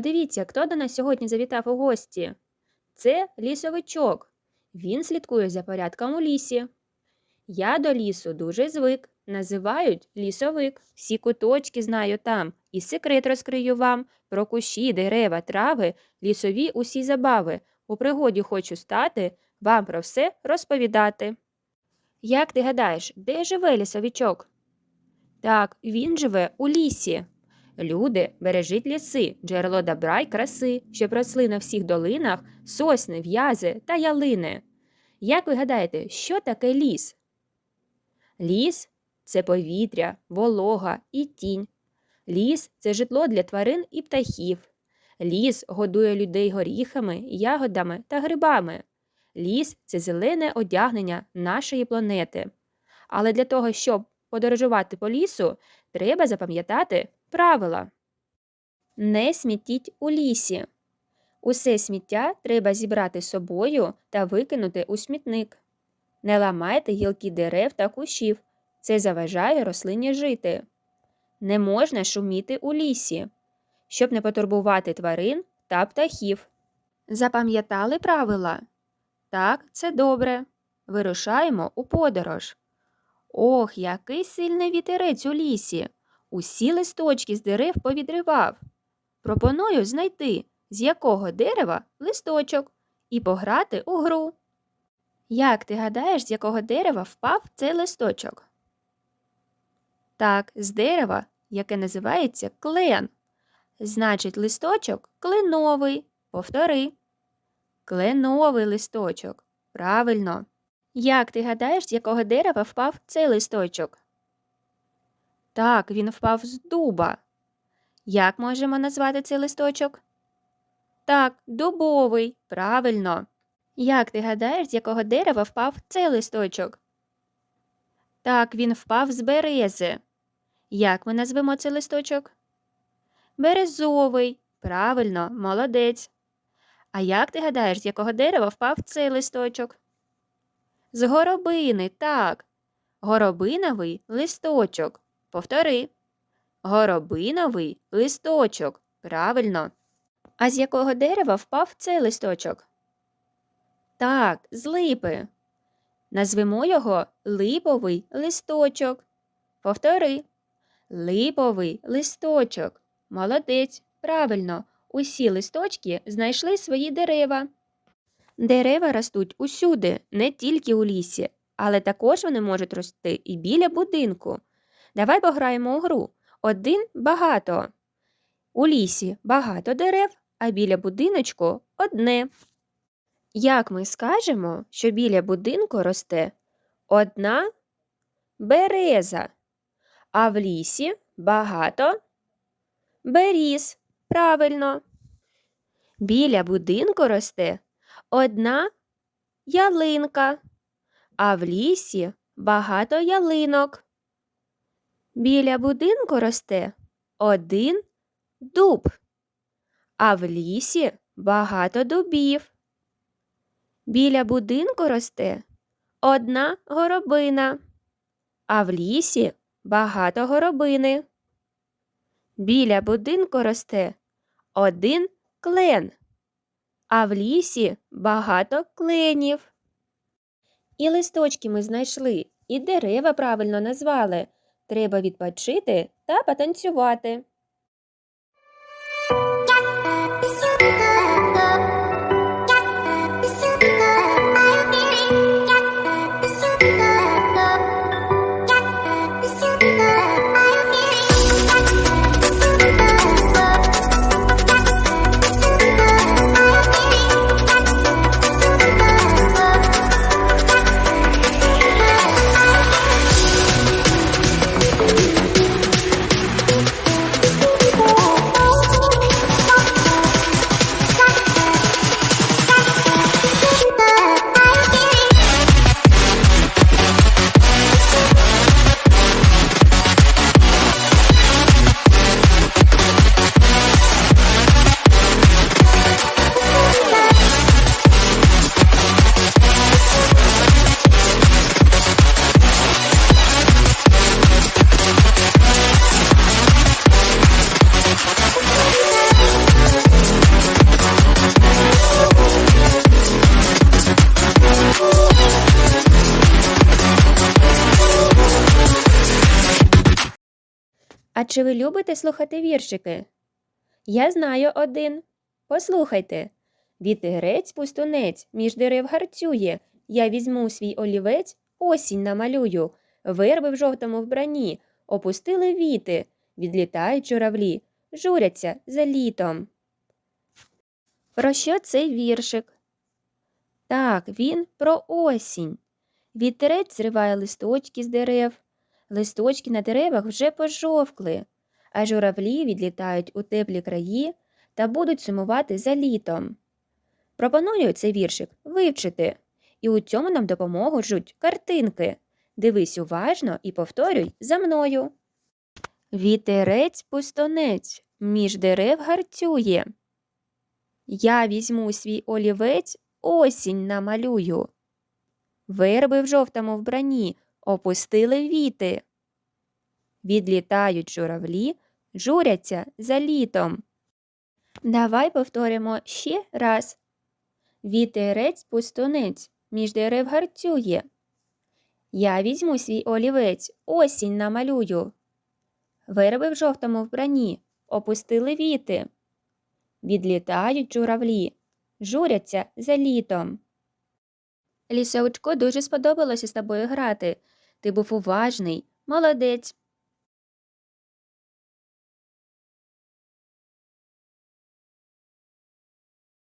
Подивіться, хто до нас сьогодні завітав у гості. Це лісовичок. Він слідкує за порядком у лісі. Я до лісу дуже звик. Називають лісовик. Всі куточки знаю там. І секрет розкрию вам про кущі, дерева, трави, лісові усі забави. У пригоді хочу стати, вам про все розповідати. Як ти гадаєш, де живе лісовичок? Так, він живе у лісі. Люди, бережіть ліси, джерело добра й краси, щоб росли на всіх долинах сосни, в'язи та ялини. Як ви гадаєте, що таке ліс? Ліс це повітря, волога і тінь. Ліс це житло для тварин і птахів. Ліс годує людей горіхами, ягодами та грибами. Ліс це зелене одягнення нашої планети. Але для того, щоб подорожувати по лісу, треба запам'ятати правила. Не смітіть у лісі. Усе сміття треба зібрати собою та викинути у смітник. Не ламайте гілки дерев та кущів. Це заважає рослині жити. Не можна шуміти у лісі, щоб не потурбувати тварин та птахів. Запам'ятали правила? Так, це добре. Вирушаємо у подорож. Ох, який сильний вітерець у лісі. Усі листочки з дерев повідривав. Пропоную знайти, з якого дерева листочок, і пограти у гру. Як ти гадаєш, з якого дерева впав цей листочок? Так, з дерева, яке називається клен. Значить, листочок кленовий. Повтори. Кленовий листочок. Правильно. Як ти гадаєш, з якого дерева впав цей листочок? Так, він впав з дуба. Як можемо назвати цей листочок? Так, дубовий. Правильно. Як ти гадаєш, з якого дерева впав цей листочок? Так, він впав з берези. Як ми назвемо цей листочок? Березовий. Правильно, молодець. А як ти гадаєш, з якого дерева впав цей листочок? З горобини, так. Горобиновий листочок. Повтори. Горобиновий листочок. Правильно. А з якого дерева впав цей листочок? Так, з липи. Назвемо його липовий листочок. Повтори. Липовий листочок. Молодець. Правильно. Усі листочки знайшли свої дерева. Дерева ростуть усюди, не тільки у лісі, але також вони можуть рости і біля будинку. Давай пограємо у гру. Один багато. У лісі багато дерев, а біля будиночку одне. Як ми скажемо, що біля будинку росте одна береза, а в лісі багато беріз. Правильно. Біля будинку росте одна ялинка, а в лісі багато ялинок. Біля будинку росте один дуб, а в лісі багато дубів. Біля будинку росте одна горобина, а в лісі багато горобини. Біля будинку росте один клен, а в лісі багато кленів. І листочки ми знайшли, і дерева правильно назвали. Треба відпочити та потанцювати. А чи ви любите слухати віршики? Я знаю один. Послухайте. Вітерець пустунець між дерев гарцює. Я візьму свій олівець, осінь намалюю. Верби в жовтому вбранні, опустили віти, відлітають журавлі, журяться за літом. Про що цей віршик? Так, він про осінь. Вітерець зриває листочки з дерев. Листочки на деревах вже пожовкли, а журавлі відлітають у теплі краї та будуть сумувати за літом. Пропоную цей віршик вивчити, і у цьому нам допоможуть картинки. Дивись уважно і повторюй за мною. Вітерець пустонець між дерев гарцює. Я візьму свій олівець, осінь намалюю. Верби в жовтому вбранні опустили віти. Відлітають журавлі, журяться за літом. Давай повторимо ще раз. Вітерець пустунець між дерев гарцює. Я візьму свій олівець, осінь намалюю. Верби в жовтому вбранні опустили віти. Відлітають журавлі, журяться за літом. Лісовичко дуже сподобалося з тобою грати. Ти був уважний, молодець.